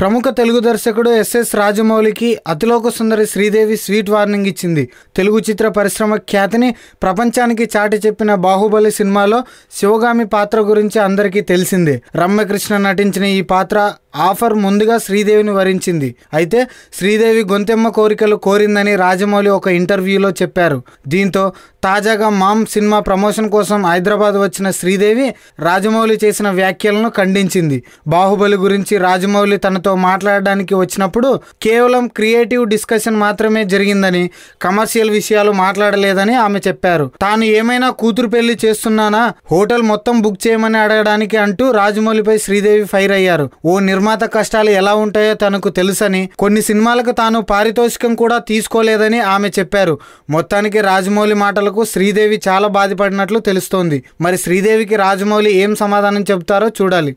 ప్రముఖ తెలుగు దర్శకుడు ఎస్ఎస్ రాజమౌళికి అతిలోక సుందరి శ్రీదేవి స్వీట్ వార్నింగ్ ఇచ్చింది. తెలుగు చిత్ర పరిశ్రమ ఖ్యాతిని ప్రపంచానికి చాటి చెప్పిన బాహుబలి సినిమాలో శివగామి పాత్ర గురించి అందరికీ తెలిసిందే. రమ్యకృష్ణ నటించిన ఈ పాత్ర ఆఫర్ ముందుగా శ్రీదేవిని వరించింది. అయితే శ్రీదేవి గొంతెమ్మ కోరికలు కోరిందని రాజమౌళి ఒక ఇంటర్వ్యూలో చెప్పారు. దీంతో తాజాగా మామ్ సినిమా ప్రమోషన్ కోసం హైదరాబాద్ వచ్చిన శ్రీదేవి రాజమౌళి చేసిన వ్యాఖ్యలను ఖండించింది. బాహుబలి గురించి రాజమౌళి తన తనతో మాట్లాడడానికి వచ్చినప్పుడు కేవలం క్రియేటివ్ డిస్కషన్ మాత్రమే జరిగిందని కమర్షియల్ విషయాలు మాట్లాడలేదని ఆమె చెప్పారు. తాను ఏమైనా కూతురు పెళ్ళి చేస్తున్నానా? హోటల్ మొత్తం బుక్ చేయమని అడగడానికి అంటూ రాజమౌళిపై శ్రీదేవి ఫైర్ అయ్యారు. ఓ నిర్మాత కష్టాలు ఎలా ఉంటాయో తనకు తెలుసని కొన్ని సినిమాలకు తాను పారితోషికం కూడా తీసుకోలేదని ఆమె చెప్పారు. మొత్తానికి రాజమౌళి మాటలకు శ్రీదేవి చాలా బాధపడినట్లు తెలుస్తోంది. మరి శ్రీదేవికి రాజమౌళి ఏం సమాధానం చెబుతారో చూడాలి.